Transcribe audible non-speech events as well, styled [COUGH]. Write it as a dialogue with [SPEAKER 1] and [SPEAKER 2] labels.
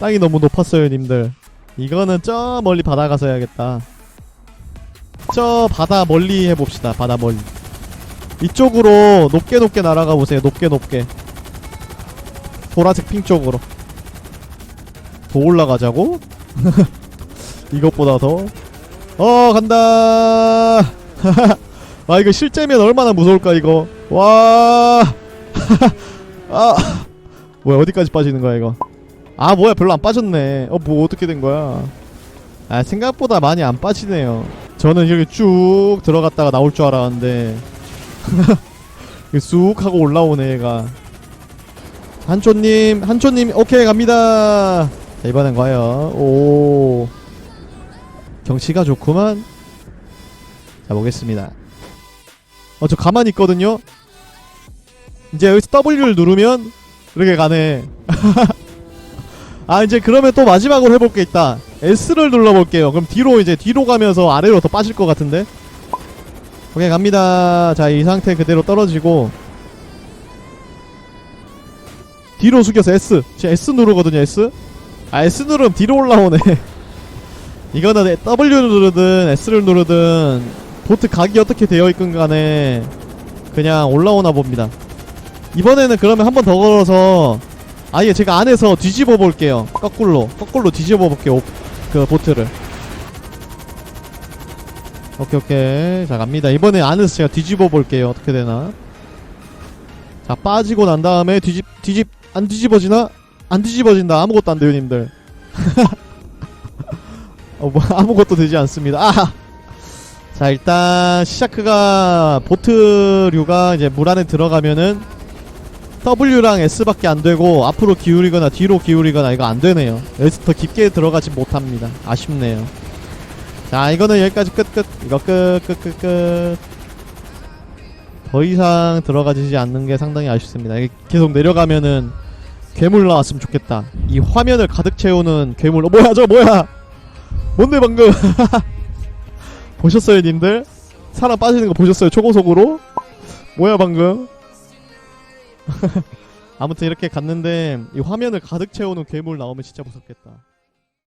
[SPEAKER 1] 땅이 너무 높았어요, 님들. 이거는 저 멀리 바다 가서 해야겠다. 저 바다 멀리 해봅시다. 바다 멀리. 이쪽으로 높게 높게 날아가 보세요. 높게 높게. 보라색 핑 쪽으로. 더 올라가자고? [LAUGHS] 이것보다 더? 어 간다. [LAUGHS] 아 이거 실제면 얼마나 무서울까 이거. 와. [LAUGHS] 아 뭐야 어디까지 빠지는 거야 이거? 아 뭐야 별로 안 빠졌네. 어 뭐 어떻게 된 거야? 아 생각보다 많이 안 빠지네요. 저는 이렇게 쭉 들어갔다가 나올 줄 알았는데 [LAUGHS] 쑥 하고 올라오네 얘가. 한초님 한초님 오케이 갑니다. 자, 이번엔 과연 오 경치가 좋구만. 자 보겠습니다. 어 저 가만히 있거든요. 이제 여기서 W를 누르면 이렇게 가네. [LAUGHS] 아 이제 그러면 또 마지막으로 해볼 게 있다. S를 눌러볼게요. 그럼 뒤로 이제 뒤로 가면서 아래로 더 빠질 것 같은데. 오케이 갑니다. 자 이 상태 그대로 떨어지고 뒤로 숙여서 S. 지금 S 누르거든요. S. 아 S 누르면 뒤로 올라오네. [LAUGHS] 이거는 W 누르든 S를 누르든 보트 각이 어떻게 되어 있건 간에 그냥 올라오나 봅니다. 이번에는 그러면 한 번 더 걸어서 아예 제가 안에서 뒤집어 볼게요. 거꾸로 거꾸로 뒤집어 볼게요. 오- 그 보트를. 오케이 오케이 자 갑니다. 이번에 안에서 제가 뒤집어 볼게요. 어떻게 되나? 자 빠지고 난 다음에 뒤집 뒤집 안 뒤집어지나? 안 뒤집어진다. 아무것도 안 돼요, 님들. [LAUGHS] 어, 뭐 아무것도 되지 않습니다. 아! 자 일단 시샤크가 보트류가 이제 물 안에 들어가면은 W랑 S밖에 안 되고 앞으로 기울이거나 뒤로 기울이거나 이거 안 되네요. 여기서 더 깊게 들어가지 못합니다. 아쉽네요. 자 이거는 여기까지 끝 끝. 이거 끝 끝 끝 끝. 더 이상 들어가지지 않는 게 상당히 아쉽습니다. 계속 내려가면은 괴물 나왔으면 좋겠다. 이 화면을 가득 채우는 괴물. 어 뭐야 저 뭐야? 뭔데 방금? [LAUGHS] 보셨어요, 님들? 사람 빠지는 거 보셨어요? 초고속으로? 뭐야 방금? [LAUGHS] 아무튼 이렇게 갔는데 이 화면을 가득 채우는 괴물 나오면 진짜 무섭겠다.